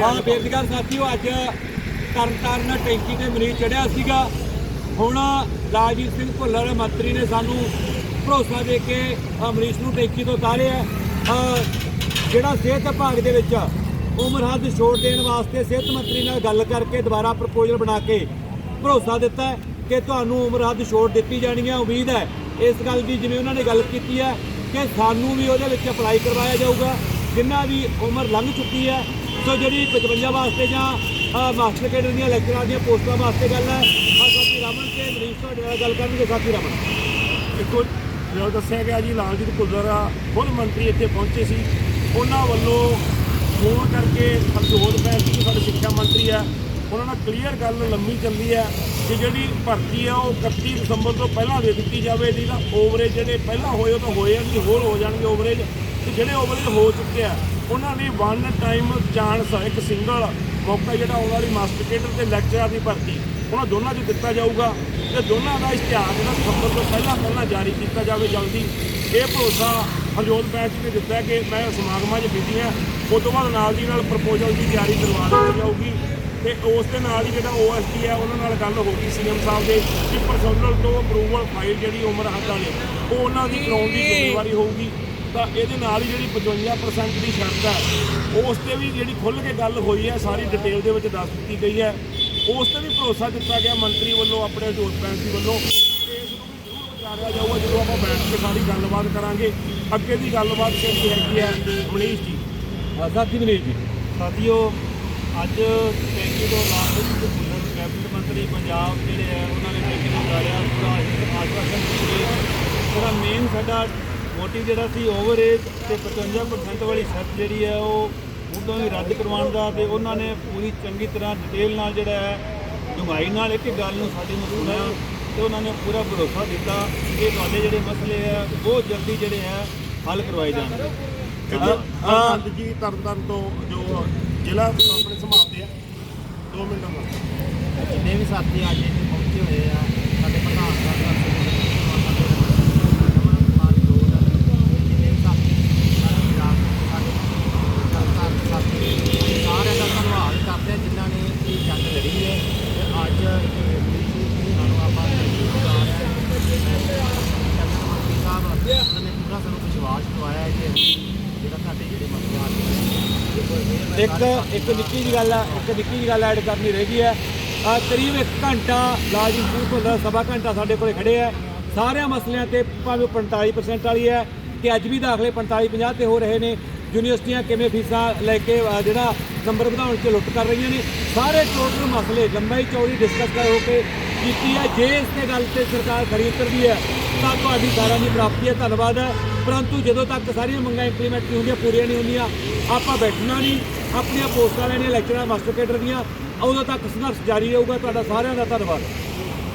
ਹਾਂ ਬੇਰੁਜ਼ਗਾਰ ਸਾਥੀਓ, ਅੱਜ ਤਰਨਤਾਰਨ ਟੈਂਕੀ ਤੇ ਮਰੀਜ਼ ਚੜਿਆ ਸੀਗਾ। ਹੁਣ ਰਾਜੀਵ ਸਿੰਘ ਭੁੱਲਰ ਮੰਤਰੀ ਨੇ ਸਾਨੂੰ ਭਰੋਸਾ ਦੇ ਕੇ ਅਮਰੀਸ਼ ਨੂੰ ਟੈਂਕੀ ਤੋਂ ਉਤਾਰਿਆ। ਜਿਹੜਾ ਸਿਹਤ ਵਿਭਾਗ ਦੇ ਵਿੱਚ ਉਮਰ ਹੱਦ ਛੋੜ ਦੇਣ ਵਾਸਤੇ ਸਿਹਤ ਮੰਤਰੀ ਨਾਲ ਗੱਲ ਕਰਕੇ ਦੁਬਾਰਾ ਪ੍ਰਪੋਜ਼ਲ ਬਣਾ ਕੇ ਭਰੋਸਾ ਦਿੱਤਾ ਕਿ ਤੁਹਾਨੂੰ ਉਮਰ ਹੱਦ ਛੋੜ ਦਿੱਤੀ ਜਾਣੀ ਹੈ। ਉਮੀਦ ਹੈ ਇਸ ਗੱਲ ਦੀ ਜਿਵੇਂ ਉਹਨਾਂ ਨੇ ਗੱਲ ਕੀਤੀ ਹੈ ਕਿ ਸਾਨੂੰ ਵੀ ਉਹਦੇ ਵਿੱਚ ਅਪਲਾਈ ਕਰਵਾਇਆ ਜਾਊਗਾ। ਜਿਨ੍ਹਾਂ ਦੀ ਉਮਰ ਲੰਘ ਚੁੱਕੀ ਹੈ ਸੋ ਜਿਹੜੀ 55 ਵਾਸਤੇ ਜਾਂ ਅ, ਮਾਸਟਰ ਕੇਡਰ ਦੀਆਂ ਲੈਕਚਰਾਂ ਦੀਆਂ ਪੋਸਟਾਂ ਵਾਸਤੇ ਗੱਲ ਹੈ? ਆ ਸਾਥੀ ਰਮਨ ਤੇ ਮਰੀਜ਼ ਤੁਹਾਡੇ ਨਾਲ ਗੱਲ ਕਰਨਗੇ ਸਾਥੀ ਰਮਨ। ਦੇਖੋ ਜੋ ਦੱਸਿਆ ਗਿਆ ਜੀ ਲਾਲਜੀਤ ਭੁੱਲਰ ਆ ਖੁਦ ਮੰਤਰੀ ਇੱਥੇ ਪਹੁੰਚੇ ਸੀ। ਉਹਨਾਂ ਵੱਲੋਂ ਫੋਨ ਕਰਕੇ ਹਰਜੋਤ ਬੈਂਸ ਜੀ ਸਾਡੇ ਸਿੱਖਿਆ ਮੰਤਰੀ ਹੈ। ਉਹਨਾਂ ਨਾਲ ਕਲੀਅਰ ਗੱਲ ਲੰਮੀ ਚੱਲੀ ਹੈ। ਕਿ ਜਿਹੜੀ ਭਰਤੀ ਆ, ਉਹ 31 ਦਸੰਬਰ ਤੋਂ ਪਹਿਲਾਂ ਦੇ ਦਿੱਤੀ ਜਾਵੇ, ਨਹੀਂ ਤਾਂ ਓਵਰੇਜ ਜਿਹੜੇ ਪਹਿਲਾਂ ਹੋਏ ਉਹ ਤਾਂ ਹੋਏ ਆ, ਨਹੀਂ ਹੋਰ ਹੋ ਜਾਣਗੇ ਓਵਰੇਜ ਤੇ ਜਿਹੜੇ ਓਵਰੇਜ ਹੋ ਚੁੱਕੇ ਆ, ਉਹਨਾਂ ਨੇ ਵਨ ਟਾਈਮ ਚਾਂਸ ਇੱਕ ਸਿੰਗਲ ਮੌਕਾ ਜਿਹੜਾ ਆਉਣ ਵਾਲੀ ਮਾਸਟਰ ਕੇਡਰ ਤੇ ਲੈਕਚਰਰ ਦੀ ਭਰਤੀ। ਉਹਨਾਂ ਦੋਨਾਂ 'ਚ ਦਿੱਤਾ ਜਾਊਗਾ। ਤੇ ਦੋਨਾਂ ਦਾ ਇਸ਼ਤਿਹਾਰ ਜਿਹੜਾ ਦਸੰਬਰ ਤੋਂ ਪਹਿਲਾਂ ਪਹਿਲਾਂ ਜਾਰੀ ਕੀਤਾ ਜਾਵੇ ਜਲਦੀ। ਇਹ ਭਰੋਸਾ ਹਰਜੋਤ ਬੈਂਸ ਨੇ ਦਿੱਤਾ ਕਿ ਮੈਂ ਸਮਾਗਮਾਂ 'ਚ ਬੀਜੀ ਹਾਂ ਉਸ ਤੋਂ ਬਾਅਦ ਨਾਲ ਦੀ ਨਾਲ ਪ੍ਰਪੋਜ਼ਲ ਦੀ ਤਿਆਰੀ ਕਰਵਾ ਦਿੱਤੀ ਜਾਊਗੀ। ਤੇ ਉਸ ਦੇ ਨਾਲ ਹੀ ਜਿਹੜਾ ਓਐਸਡੀ ਹੈ ਉਹਨਾਂ ਨਾਲ ਗੱਲ ਹੋ ਗਈ ਸੀਐਮ ਸਾਹਿਬ ਦੇ ਕਿ ਪਰਸਨਲ ਤੋਂ ਅਪਰੂਵਲ ਫਾਈਲ ਜਿਹੜੀ ਉਮਰ ਹੱਦ ਵਾਲੀ ਉਹ ਉਹਨਾਂ ਦੀ ਕਰਾਉਣ ਦੀ ਜ਼ਿੰਮੇਵਾਰੀ ਹੋਊਗੀ। ਤਾਂ ਇਹਦੇ ਨਾਲ ਹੀ ਜਿਹੜੀ 55% ਦੀ ਸ਼ਰਤ ਹੈ ਉਸ ਤੇ ਵੀ ਜਿਹੜੀ ਖੁੱਲ੍ਹ ਕੇ ਗੱਲ ਹੋਈ ਹੈ ਸਾਰੀ ਡਿਟੇਲ ਦੇ ਵਿੱਚ ਦੱਸ ਦਿੱਤੀ ਗਈ ਹੈ। ਉਸ ਤੇ ਵੀ ਭਰੋਸਾ ਦਿੱਤਾ ਗਿਆ ਮੰਤਰੀ ਵੱਲੋਂ ਆਪਣੇ ਜੋਤ ਬੈਂਸੀ ਵੱਲੋਂ। ਤੇ ਇਸ ਨੂੰ ਵੀ ਜ਼ਰੂਰ ਵਿਚਾਰਿਆ ਜਾਊਗਾ ਜਦੋਂ ਆਪਾਂ ਬੈਠ ਕੇ ਸਾਰੀ ਗੱਲਬਾਤ ਕਰਾਂਗੇ। ਅੱਗੇ ਦੀ ਗੱਲਬਾਤ ਕਿਹੜੀ ਹੈਗੀ ਹੈ ਮਨੀਸ਼ ਜੀ। ਸਾਥੀ ਮਰੀਜ਼ ਜੀ। ਸਾਥੀਓ ਅੱਜ ਟੈਂਕੀ ਤੋਂ ਲਾਲ ਸਿੰਘ ਭੁੱਲਰ ਕੈਬਨਿਟ ਮੰਤਰੀ ਪੰਜਾਬ ਜਿਹੜੇ ਹੈ ਉਹਨਾਂ ਨੇ ਟੈਂਕੀ ਤੋਂ ਉਤਾਰਿਆ ਪੂਰਾ ਆਸ਼ਵਾਸਨ ਦਿੱਤੇ ਉਹਦਾ ਮੇਨ ਸਾਡਾ ਮੋਟਿਵ ਜਿਹੜਾ ਸੀ ਓਵਰਏਜ ਤੇ 55% ਵਾਲੀ ਸ਼ਰਤ ਜਿਹੜੀ ਹੈ ਉਹ ਉਦੋਂ ਹੀ ਰੱਦ ਕਰਵਾਉਣ ਦਾ ਤੇ ਉਹਨਾਂ ਨੇ ਪੂਰੀ ਚੰਗੀ ਤਰ੍ਹਾਂ ਡਿਟੇਲ ਨਾਲ ਜਿਹੜਾ ਹੈ ਡੂੰਘਾਈ ਨਾਲ ਇੱਕ ਗੱਲ ਨੂੰ ਸਾਡੀ ਨੂੰ ਸੁਣਿਆ ਤੇ ਉਹਨਾਂ ਨੇ ਪੂਰਾ ਭਰੋਸਾ ਦਿੱਤਾ ਕਿ ਤੁਹਾਡੇ ਜਿਹੜੇ ਮਸਲੇ ਆ ਬਹੁਤ ਜਲਦੀ ਜਿਹੜੇ ਹੈ ਹੱਲ ਕਰਵਾਏ ਜਾਣਗੇ। ਹਾਂ। ਜੀ ਤਰਨਤਾਰਨ ਤੋਂ ਜੋ ਜ਼ਿਲ੍ਹਾ ਆਪਣੇ ਸੰਭਾਲਦੇ ਆ। 2 ਮਿੰਟਾਂ ਦਾ ਜਿੰਨੇ ਵੀ ਸਾਥੀ ਅੱਜ ਇੱਥੇ ਪਹੁੰਚੇ ਹੋਏ ਆ, ਸਾਡੇ ਪ੍ਰਧਾਨ ਸਾਹਿਬ ਜਿੰਨੇ ਵੀ ਸਾਥੀ ਸਾਰੇ ਪੰਜਾਬ ਦੇ ਸਾਡੇ ਸਰਕਾਰ ਦੇ ਸਾਥੀ ਸਾਰਿਆਂ ਦਾ ਧੰਨਵਾਦ ਕਰਦੇ ਆ ਜਿਨ੍ਹਾਂ ਨੇ ਇਹ ਜੰਗ ਲੜੀ ਹੈ ਤੇ ਅੱਜ ਸਾਨੂੰ ਆਪਾਂ ਮੰਤਰੀ ਸਾਹਿਬ ਉਹਨਾਂ ਨੇ ਪੂਰਾ ਸਾਨੂੰ ਵਿਸ਼ਵਾਸ ਦਿਵਾਇਆ ਹੈ ਕਿ ਅਸੀਂ ਜਿਹੜਾ ਸਾਡੇ ਜਿਹੜੇ ਮਸਲੇ ਹੱਲ ਕਰਾਂਗੇ ਇੱਕ ਇੱਕ ਨਿੱਕੀ ਜਿਹੀ ਗੱਲ ਆ, ਇੱਕ ਨਿੱਕੀ ਜਿਹੀ ਗੱਲ ਐਡ ਕਰਨੀ ਰਹਿ ਗਈ ਹੈ ਕਰੀਬ 1 ਘੰਟਾ ਲਾਜੀਵ ਸਿੰਘ ਭੁੱਲਰ ਸਵਾ ਘੰਟਾ ਸਾਡੇ ਕੋਲੇ ਖੜੇ ਆ। ਸਾਰਿਆਂ ਮਸਲਿਆਂ ਤੇ ਭਾਵੇਂ 45% ਵਾਲੀ ਹੈ ਕਿ ਅੱਜ ਵੀ ਦਾਖਲੇ 45 50 ਤੇ ਹੋ ਰਹੇ ਨੇ। ਯੂਨੀਵਰਸਿਟੀਆਂ ਕਿਵੇਂ ਫੀਸਾਂ ਲੈ ਕੇ ਜਿਹੜਾ ਨੰਬਰ ਵਧਾਉਣ 'ਚ ਲੁੱਟ ਕਰ ਰਹੀਆਂ ਨੇ। ਸਾਰੇ ਟੋਟਲ ਮਸਲੇ, ਲੰਬਾਈ ਚੌੜੀ ਡਿਸਕਸ ਕਰ ਹੋ ਕੇ ਕੀਤੀ ਹੈ ਜੇ ਇਸ ਤੇ ਗੱਲ ਤੇ ਸਰਕਾਰ ਖਰੀ ਉਤਰਦੀ ਹੈ ਤਾਂ ਤੁਹਾਡੀ ਸਾਰਿਆਂ ਦੀ ਪ੍ਰਾਪਤੀ ਹੈ, ਧੰਨਵਾਦ ਹੈ। ਪਰੰਤੂ ਜਦੋਂ ਤੱਕ ਸਾਰੀਆਂ ਮੰਗਾਂ ਇੰਪਲੀਮੈਂਟ ਨਹੀਂ ਹੁੰਦੀਆਂ, ਪੂਰੀਆਂ ਨਹੀਂ ਹੁੰਦੀਆਂ, ਆਪਾਂ ਬੈਠਣਾ ਨਹੀਂ। ਆਪਣੀਆਂ ਪੋਸਟਾਂ ਲੈਣੀਆਂ ਲੈਕਚਰਾਂ ਮਾਸਟਰ ਕੇਡਰ ਦੀਆਂ, ਉਦੋਂ ਤੱਕ ਸੰਘਰਸ਼ ਜਾਰੀ ਰਹੂਗਾ। ਤੁਹਾਡਾ ਸਾਰਿਆਂ ਦਾ ਧੰਨਵਾਦ।